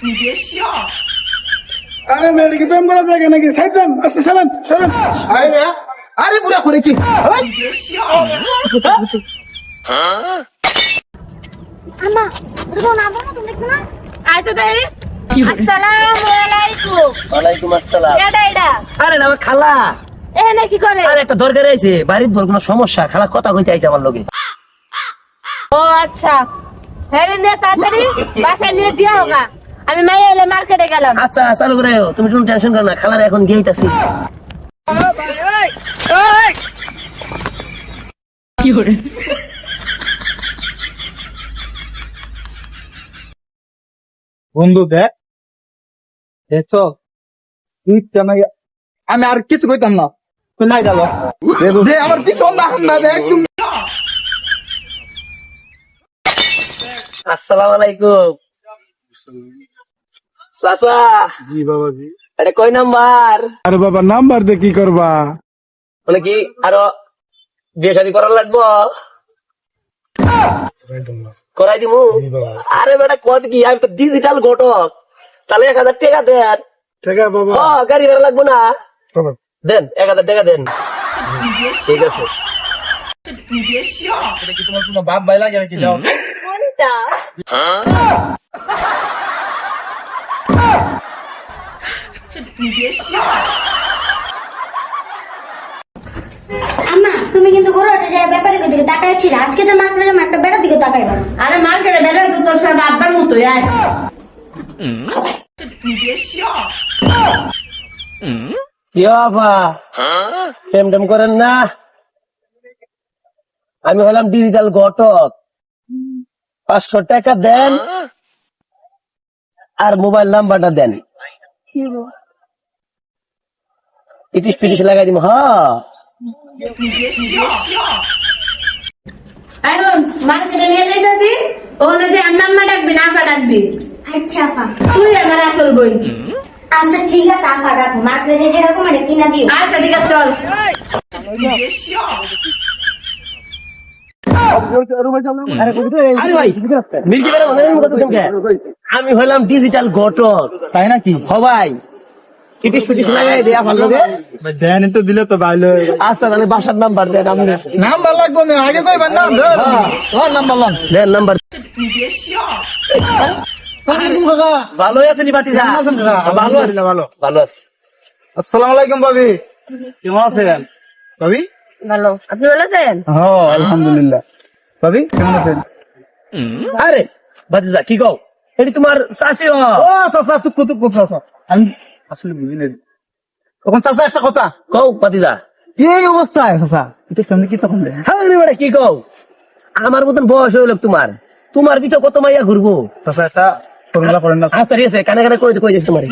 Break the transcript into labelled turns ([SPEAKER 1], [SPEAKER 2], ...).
[SPEAKER 1] 你别笑。
[SPEAKER 2] আরে মেয়েটা কি প্রেম করা যায় নাকি সাইড দেন আস্তে সরেন সরেন আরে মেয়া আরে বুড়া করে কি
[SPEAKER 1] 你别笑，
[SPEAKER 3] আম্মা এটা কোন আবার মতন দেখতে না আচ্ছা তাই আসসালামু আলাইকুম
[SPEAKER 4] ওয়ালাইকুম আসসালাম
[SPEAKER 3] এটা এটা
[SPEAKER 4] আরে না আমার খালা
[SPEAKER 3] এখানে কি করে
[SPEAKER 4] আরে একটা দরকার আইছে বাড়ির বল কোনো সমস্যা খালা কথা কইতে আইছে আমার লগে
[SPEAKER 3] ও আচ্ছা হ্যাঁ রে নে তাড়াতাড়ি বাসায় নিয়ে দিয়া হোগা আমি মাইয়া এলে মার্কেটে গেলাম।
[SPEAKER 4] আচ্ছা চালু করে। তুমি কোনো টেনশন করো না খালার এখন গিয়েইতাছি
[SPEAKER 2] বন্ধু দেখ। দেখছ তুই কেন আমি আর কিছু কইতাম না। তুই নাই গেল আমার কিছু না না দেখ
[SPEAKER 4] আসসালামু আলাইকুম। চাচা
[SPEAKER 2] জি বাবাজি।
[SPEAKER 4] এটা কয় নাম্বার?
[SPEAKER 2] আরে বাবা নাম্বার দিয়ে কি করবা?
[SPEAKER 4] মানে কি আরও বিয়ে শাদি করার লাগবো? করাই দিমু? আরে বেটা কত কি আমি তো ডিজিটাল ঘটক। তাহলে এক হাজার টাকা দেন।
[SPEAKER 2] টাকা বাবা।
[SPEAKER 4] হ গাড়ি ভাড়া লাগবো না? দেন এক হাজার টাকা দেন। ঠিক আছে।
[SPEAKER 2] বাপ ভাই লাগে নাকি?
[SPEAKER 3] কোনটা? হ্যাঁ?
[SPEAKER 1] 你别笑，
[SPEAKER 5] আম্মা তুমি কিন্তু ঘোরাতে যায় ব্যাপারে দিকে তাকাইছিল আজকে তো মাত্র যেমন একটা বেড়ার দিকে তাকাইবা না।
[SPEAKER 3] আরে মার্কেটে বেরোয় তো তোর সব আব্বার মতো আয়
[SPEAKER 1] 你别笑，
[SPEAKER 4] কি বাবা টেম টেম করেন না আমি হলাম ডিজিটাল ঘটক পাঁচশো টাকা দেন আর মোবাইল নাম্বারটা দেন লাগাই আমি হলাম ডিজিটাল ঘটক
[SPEAKER 2] তাই নাকি?
[SPEAKER 4] সবাই ইটিশ পিটিশ লাগাই
[SPEAKER 2] কেমন আছেন
[SPEAKER 3] ভালো আপনি ভালো আছেন?
[SPEAKER 2] আলহামদুলিল্লাহ। কেমন আছেন?
[SPEAKER 4] আরে কি কও? এটি তোমার চাচি
[SPEAKER 2] ও চাচা তুকু তুকু আসলে বুঝি তখন চাষা একটা কথা।
[SPEAKER 4] কৌ পাতিদা।
[SPEAKER 2] এই অবস্থায় চাচা এটা কি তখন
[SPEAKER 4] হ্যাঁ কি কৌ আমার মতন বয়স হইল তোমার। তোমার পিছনে কত মাইয়া ঘুরবো?
[SPEAKER 2] চাষা একটা
[SPEAKER 4] আচ্ছা ঠিক আছে কানে কানে কই কই যাচ্ছে তোমার?